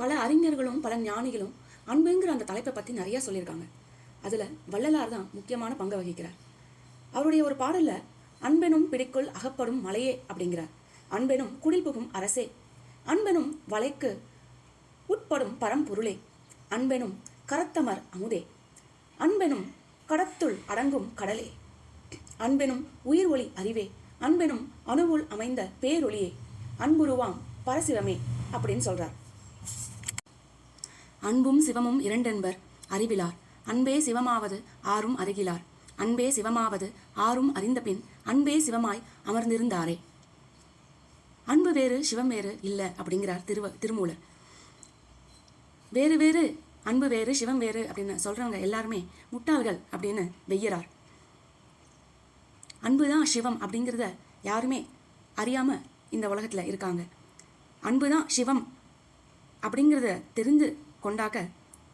பல அறிஞர்களும் பல ஞானிகளும் அன்புங்கிற அந்த தலைப்பை பற்றி நிறைய சொல்லியிருக்காங்க. அதில் வள்ளலார் தான் முக்கியமான பங்கு வகிக்கிறார். அவருடைய ஒரு பாடலில் அன்பெனும் பிடிக்குள் அகப்படும் மலையே அப்படிங்கிறார். அன்பெனும் குடில் புகும் அரசே அன்பெனும் வலைக்கு உட்படும் பரம்பொருளே அன்பெனும் கரத்தமர் அமுதே அன்பெனும் கடத்துள் அடங்கும் கடலே அன்பெனும் உயிர் ஒளி அறிவே அன்பெனும் அணுவுள் அமைந்த பேரொளியே அன்புருவாம் பரசிவமே அப்படின்னு சொல்கிறார் அன்பும் சிவமும் இரண்டென்பர் அறிவிலார். அன்பே சிவமாவது ஆறும் அருகிலார். அன்பே சிவமாவது ஆறும் அறிந்தபின் அன்பே சிவமாய் அமர்ந்திருந்தாரே. அன்பு வேறு சிவம் வேறு இல்லை அப்படிங்கிறார் திருவ திருமூலர். வேறு வேறு அன்பு வேறு சிவம் வேறு அப்படின்னு சொல்றவங்க எல்லாருமே முட்டாள்கள் அப்படின்னு வெய்யறார். அன்பு தான் சிவம் அப்படிங்கிறத யாருமே அறியாம இந்த உலகத்துல இருக்காங்க. அன்பு தான் சிவம் அப்படிங்கிறத தெரிந்து கொண்டாக்க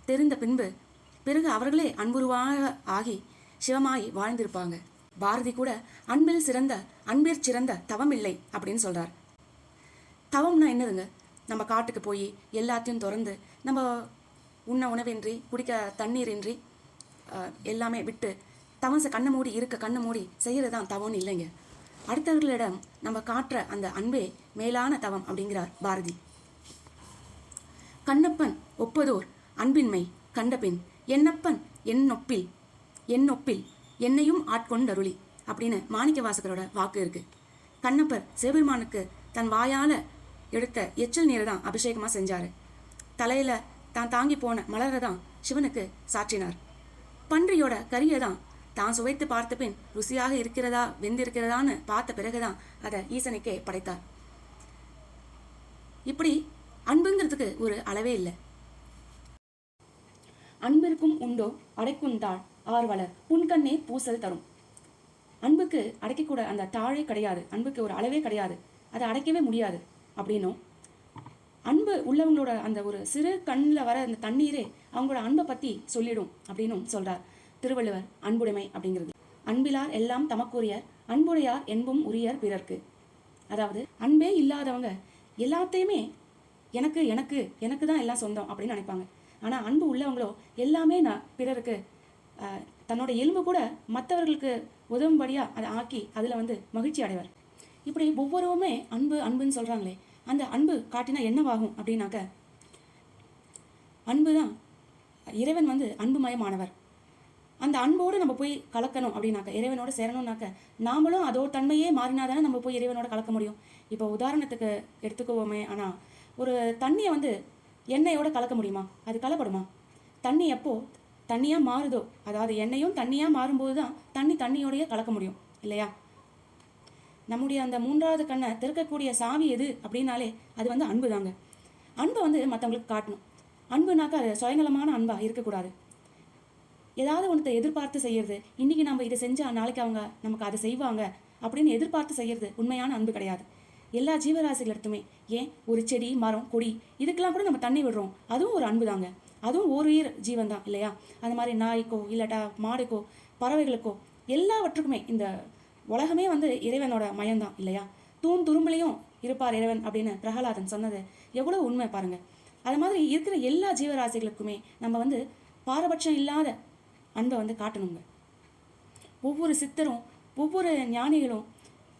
தெரிந்த பின்பு பிறகு அவர்களே அன்புருவாக ஆகி சிவமாய் வாழ்ந்திருப்பாங்க. பாரதி கூட அன்பில் சிறந்த அன்பிற் சிறந்த தவம் இல்லை அப்படின்னு சொல்கிறார் தவம்னா என்னதுங்க? நம்ம காட்டுக்கு போய் எல்லாத்தையும் திறந்து நம்ம உண்ண உணவின்றி குடிக்க தண்ணீரின்றி எல்லாமே விட்டு தவச கண்ணை மூடி இருக்க கண்ணை மூடி செய்கிறது தான் தவம்னு இல்லைங்க. அடுத்தவர்களிடம் நம்ம காட்டுற அந்த அன்பே மேலான தவம் அப்படிங்கிறார் பாரதி. கண்ணப்பன் ஒப்பதோர் அன்பின்மை கண்டபின் என்னப்பன் என்னொப்பில் என்னொப்பில் என்னையும் ஆட்கொண்டருளி அப்படின்னு மாணிக்க வாசகரோட வாக்கு இருக்கு. கண்ணப்பர் சிவபெருமானுக்கு தன் வாயால் எடுத்த எச்சல் நீரை தான் அபிஷேகமாக செஞ்சார். தலையில் தான் தாங்கி போன மலரை தான் சிவனுக்கு சாற்றினார். பன்றியோட கரியை தான் தான் சுவைத்து பார்த்த பின் ருசியாக இருக்கிறதா வெந்திருக்கிறதான்னு பார்த்த பிறகுதான் அதை ஈசனுக்கே படைத்தார். இப்படி அன்புங்கிறதுக்கு ஒரு அளவே இல்லை. அன்பிற்கும் உண்டோ? அடைக்குந்தாள் ஆர்வலர் புன்கண்ணே பூசல் தரும். அன்புக்கு அடைக்கக்கூட அந்த தாழே கிடையாது. அன்புக்கு ஒரு அளவே கிடையாது. அதை அடைக்கவே முடியாது. அப்படின்னும் அன்பு உள்ளவங்களோட அந்த ஒரு சிறு கண்ணில் வர அந்த தண்ணீரே அவங்களோட அன்பை பற்றி சொல்லிடும் அப்படின்னும் சொல்கிறார் திருவள்ளுவர் அன்புடைமை அப்படிங்கிறது. அன்பிலார் எல்லாம் தமக்குரியர் அன்புடையார் என்பும் உரியர் பிறர்க்கு. அதாவது அன்பே இல்லாதவங்க எல்லாத்தையுமே எனக்கு எனக்கு எனக்கு தான் எல்லாம் சொந்தம் அப்படின்னு நினைப்பாங்க. ஆனால் அன்பு உள்ளவங்களோ எல்லாமே நான் பிறருக்கு தன்னோட எலும்பு கூட மற்றவர்களுக்கு உதவும்படியாக அதை ஆக்கி அதில் வந்து மகிழ்ச்சி அடைவர். இப்படி ஒவ்வொருவருமே அன்பு அன்புன்னு சொல்கிறாங்களே அந்த அன்பு காட்டினா என்னவாகும் அப்படின்னாக்க அன்பு தான் இறைவன் வந்து அன்புமயமானவர். அந்த அன்போடு நம்ம போய் கலக்கணும் அப்படின்னாக்க இறைவனோட சேரணும்னாக்க நாமளும் அதோட தன்மையே மாறினாதானே நம்ம போய் இறைவனோட கலக்க முடியும். இப்போ உதாரணத்துக்கு எடுத்துக்குவோமே ஆனால் ஒரு தண்ணியை வந்து எண்ணெயோட கலக்க முடியுமா? அது கலப்படுமா? தண்ணி எப்போ தண்ணியாக மாறுதோ அதாவது எண்ணெயும் தண்ணியாக மாறும்போது தான் தண்ணி தண்ணியோடயே கலக்க முடியும் இல்லையா? நம்முடைய அந்த மூன்றாவது கண்ணை திறக்கக்கூடிய சாவி எது அப்படின்னாலே அது வந்து அன்பு தாங்க. அன்பை வந்து மற்றவங்களுக்கு காட்டணும். அன்புனாக்கா அது சுயநலமான அன்பாக இருக்கக்கூடாது. ஏதாவது ஒன்றத்தை எதிர்பார்த்து செய்யறது இன்றைக்கி நம்ம இதை செஞ்சால் நாளைக்கு அவங்க நமக்கு அதை செய்வாங்க அப்படின்னு எதிர்பார்த்து செய்யறது உண்மையான அன்பு கிடையாது. எல்லா ஜீவராசிகள் எடுத்துமே ஏன்? ஒரு செடி மரம் கொடி இதுக்கெல்லாம் கூட நம்ம தண்ணி விடுறோம். அதுவும் ஒரு அன்பு தாங்க. அதுவும் ஒரு உயிர் ஜீவன் தான் இல்லையா? அந்த மாதிரி நாய்க்கோ இல்லாட்டா மாடுக்கோ பறவைகளுக்கோ எல்லாவற்றுக்குமே இந்த உலகமே வந்து இறைவனோட மயம்தான் இல்லையா? தூண் துரும்புலையும் இருப்பார் இறைவன் அப்படின்னு பிரகலாதன் சொன்னது எவ்வளோ உண்மை பாருங்கள் அது மாதிரி இருக்கிற எல்லா ஜீவராசிகளுக்குமே நம்ம வந்து பாரபட்சம் இல்லாத அன்பை வந்து காட்டணுங்க. ஒவ்வொரு சித்தரும் ஒவ்வொரு ஞானிகளும்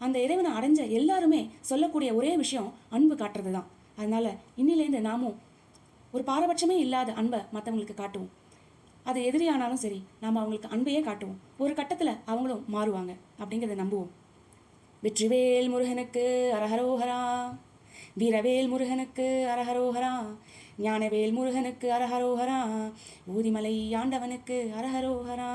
அந்த இறைவனை அடைஞ்ச எல்லாருமே சொல்லக்கூடிய ஒரே விஷயம் அன்பு காட்டுறது தான் அதனால இன்னிலேருந்து நாமும் ஒரு பாரபட்சமே இல்லாத அன்பை மற்றவங்களுக்கு காட்டுவோம். அது எதிரியானாலும் சரி நாம் அவங்களுக்கு அன்பையே காட்டுவோம். ஒரு கட்டத்தில் அவங்களும் மாறுவாங்க அப்படிங்கிறத நம்புவோம். வெற்றிவேல் முருகனுக்கு அரஹரோஹரா வீரவேல் முருகனுக்கு அரஹரோஹரா ஞானவேல் முருகனுக்கு அரஹரோஹரா ஊதிமலை ஆண்டவனுக்கு அரஹரோஹரா.